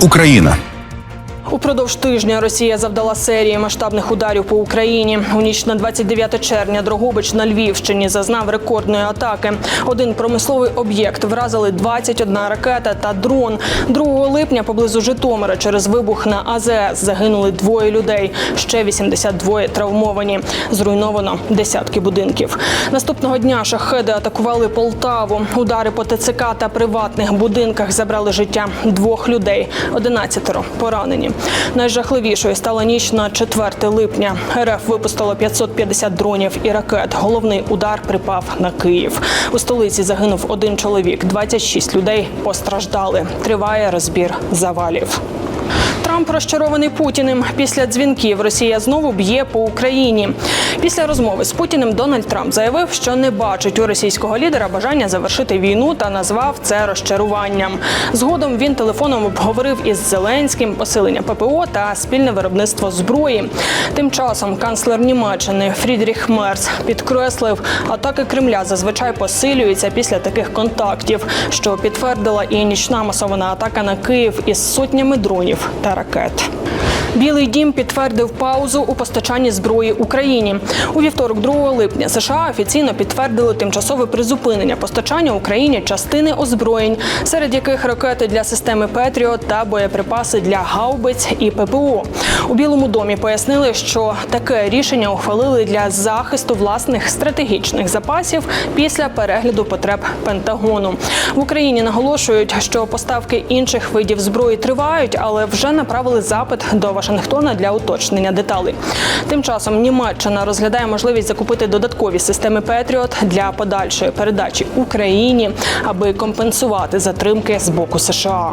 Україна. Упродовж тижня Росія завдала серії масштабних ударів по Україні. У ніч на 29 червня Дрогобич на Львівщині зазнав рекордної атаки. Один промисловий об'єкт вразили 21 ракета та дрон. 2 липня поблизу Житомира через вибух на АЗС загинули двоє людей. Ще 82 травмовані. Зруйновано десятки будинків. Наступного дня шахеди атакували Полтаву. Удари по ТЦК та приватних будинках забрали життя двох людей. 11 поранені. Найжахливішою стала ніч на 4 липня. РФ випустило 550 дронів і ракет. Головний удар припав на Київ. У столиці загинув один чоловік. 26 людей постраждали. Триває розбір завалів. Трамп розчарований Путіним. Після дзвінків Росія знову б'є по Україні. Після розмови з Путіним Дональд Трамп заявив, що не бачить у російського лідера бажання завершити війну та назвав це розчаруванням. Згодом він телефоном обговорив із Зеленським посилення ППО та спільне виробництво зброї. Тим часом канцлер Німеччини Фрідріх Мерц підкреслив, атаки Кремля зазвичай посилюються після таких контактів, що підтвердила і нічна масована атака на Київ із сотнями дронів та ракет. carta. Білий дім підтвердив паузу у постачанні зброї Україні. У вівторок, 2 липня, США офіційно підтвердили тимчасове призупинення постачання Україні частини озброєнь, серед яких ракети для системи Петріот та боєприпаси для гаубиць і ППО. У Білому домі пояснили, що таке рішення ухвалили для захисту власних стратегічних запасів після перегляду потреб Пентагону. В Україні наголошують, що поставки інших видів зброї тривають, але вже направили запит до Вашингтона для уточнення деталей. Тим часом Німеччина розглядає можливість закупити додаткові системи Петріот для подальшої передачі Україні, аби компенсувати затримки з боку США.